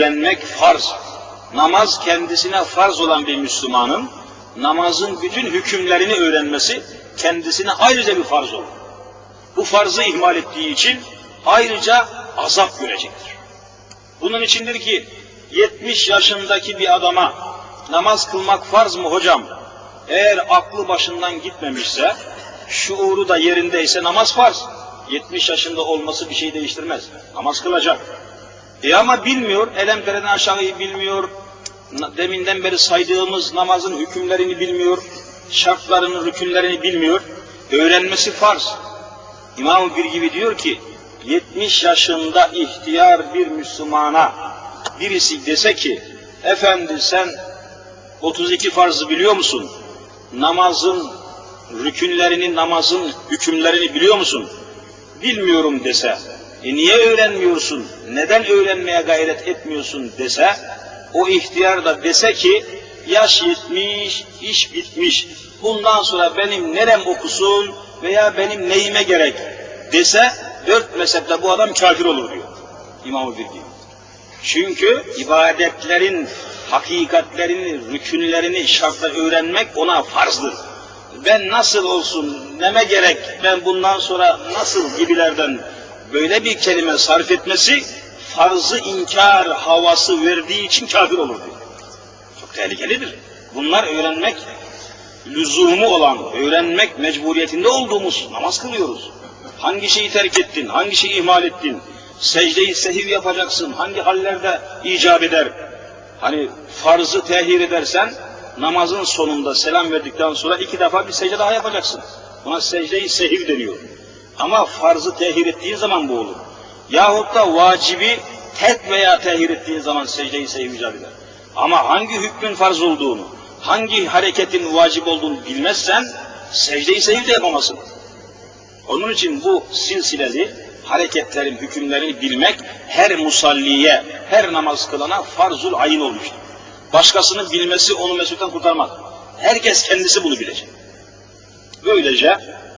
öğrenmek farz. Namaz kendisine farz olan bir Müslümanın namazın bütün hükümlerini öğrenmesi kendisine ayrıca bir farz olur. Bu farzı ihmal ettiği için ayrıca azap görecektir. Bunun içindir ki 70 yaşındaki bir adama namaz kılmak farz mı hocam? Eğer aklı başından gitmemişse, şuuru da yerindeyse namaz farz. 70 yaşında olması bir şey değiştirmez. Namaz kılacak. E ama bilmiyor, elem tereden aşağıyı bilmiyor, deminden beri saydığımız namazın hükümlerini bilmiyor, şartlarını, rükünlerini bilmiyor. Öğrenmesi farz. İmam bir gibi diyor ki, 70 yaşında ihtiyar bir Müslümana birisi dese ki, efendi sen 32 farzı biliyor musun? Namazın rükünlerini, namazın hükümlerini biliyor musun? Bilmiyorum dese, e niye öğrenmiyorsun, neden öğrenmeye gayret etmiyorsun dese, o ihtiyar da dese ki, yaş yetmiş, iş bitmiş, bundan sonra benim nerem okusun veya benim neyime gerek dese, dört mezhepte bu adam kafir olur diyor İmam-ı Birgi. Çünkü ibadetlerin hakikatlerini, rükünlerini, şartları öğrenmek ona farzdır. Ben nasıl olsun, neme gerek, ben bundan sonra nasıl gibilerden böyle bir kelime sarf etmesi farzı inkar havası verdiği için kafir olur diyor. Çok tehlikelidir. Bunlar öğrenmek lüzumu olan, öğrenmek mecburiyetinde olduğumuz namaz kılıyoruz. Hangi şeyi terk ettin, hangi şeyi ihmal ettin, secdeyi sehiv yapacaksın, hangi hallerde icap eder? Hani farzı tehir edersen, namazın sonunda selam verdikten sonra iki defa bir secde daha yapacaksın. Buna secde-i sehiv deniyor. Ama farzı tehir ettiğin zaman bu olur. Yahut da vacibi terk veya tehir ettiğin zaman secde-i sehiv icap eder. Ama hangi hükmün farz olduğunu, hangi hareketin vacip olduğunu bilmezsen, secde-i sehiv de yapamazsın. Onun için bu silsileli hareketlerin hükümlerini bilmek her musalliye, her namaz kılana farzul ayin olmuştur. Başkasının bilmesi onu mesulden kurtarmaz. Herkes kendisi bunu bilecek. Böylece